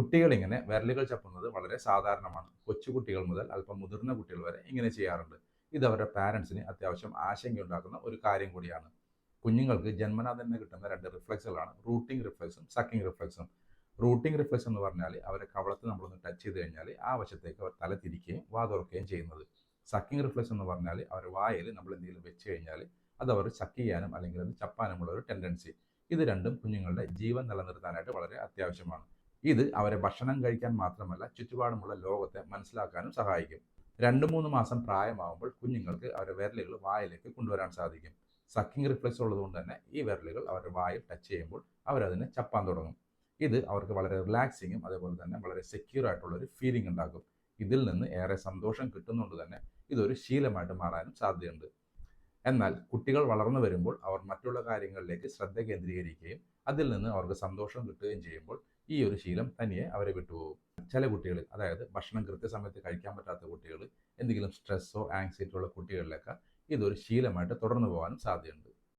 കുട്ടികൾ ഇങ്ങനെ വിരലുകൾ ചപ്പുന്നത് വളരെ സാധാരണമാണ്. കൊച്ചുകുട്ടികൾ മുതൽ അല്പം മുതിർന്ന കുട്ടികൾ വരെ ഇങ്ങനെ ചെയ്യാറുണ്ട്. ഇത് അവരുടെ പാരൻസിന് അത്യാവശ്യം ആശങ്കയുണ്ടാക്കുന്ന ഒരു കാര്യം കൂടിയാണ്. കുഞ്ഞുങ്ങൾക്ക് ജന്മനാ തന്നെ കിട്ടുന്ന രണ്ട് റിഫ്ലക്സുകളാണ്. റൂട്ടിംഗ് റിഫ്ലക്സും സക്കിംഗ് റിഫ്ലക്സും. റൂട്ടിംഗ് റിഫ്ലക്സ് എന്ന് പറഞ്ഞാൽ അവരെ കവളത്ത് നമ്മളൊന്ന് ടച്ച് ചെയ്ത് കഴിഞ്ഞാൽ ആ വശത്തേക്ക് അവർ തല തിരിക്കുകയും വാതുറക്കുകയും ചെയ്യുന്നത്. സക്കിംഗ് റിഫ്ലക്സ് എന്ന് പറഞ്ഞാൽ അവർ വായിൽ നമ്മൾ എന്തെങ്കിലും വെച്ച് കഴിഞ്ഞാൽ അത് അവർ സക്ക് ചെയ്യാനും അല്ലെങ്കിൽ അത് ചപ്പാനുമുള്ള ഒരു ടെൻഡൻസി. ഇത് രണ്ടും കുഞ്ഞുങ്ങളുടെ ജീവൻ നിലനിർത്താനായിട്ട് വളരെ അത്യാവശ്യമാണ്. ഇത് അവരെ ഭക്ഷണം കഴിക്കാൻ മാത്രമല്ല ചുറ്റുപാടുമുള്ള ലോകത്തെ മനസ്സിലാക്കാനും സഹായിക്കും. രണ്ട് മൂന്ന് മാസം പ്രായമാകുമ്പോൾ കുഞ്ഞുങ്ങൾക്ക് അവരുടെ വിരലുകൾ വായിലേക്ക് കൊണ്ടുവരാൻ സാധിക്കും. സക്കിംഗ് റിഫ്ലക്സ് ഉള്ളതുകൊണ്ട് തന്നെ ഈ വിരലുകൾ അവരുടെ വായിൽ ടച്ച് ചെയ്യുമ്പോൾ അവരതിനെ ചപ്പാൻ തുടങ്ങും. ഇത് അവർക്ക് വളരെ റിലാക്സിങ്ങും അതേപോലെ തന്നെ വളരെ സെക്യൂർ ആയിട്ടുള്ള ഒരു ഫീലിംഗ് ഉണ്ടാക്കും. ഇതിൽ നിന്ന് ഏറെ സന്തോഷം കിട്ടുന്നതുകൊണ്ട് തന്നെ ഇതൊരു ശീലമായിട്ട് മാറാനും സാധ്യതയുണ്ട്. എന്നാൽ കുട്ടികൾ വളർന്നു വരുമ്പോൾ അവർ മറ്റുള്ള കാര്യങ്ങളിലേക്ക് ശ്രദ്ധ കേന്ദ്രീകരിക്കുകയും അതിൽ നിന്ന് അവർക്ക് സന്തോഷം കിട്ടുകയും ചെയ്യുമ്പോൾ ഈ ഒരു ശീലം തനിയെ അവരെ വിട്ടുപോകും. ചില കുട്ടികൾ അതായത് ഭക്ഷണം കൃത്യസമയത്ത് കഴിക്കാൻ പറ്റാത്ത കുട്ടികൾ എന്തെങ്കിലും സ്ട്രെസ്സോ ആങ്സൈറ്റിയോ ഉള്ള കുട്ടികളിലൊക്കെ ഇതൊരു ശീലമായിട്ട് തുടർന്നു പോകാനും സാധ്യതയുണ്ട്.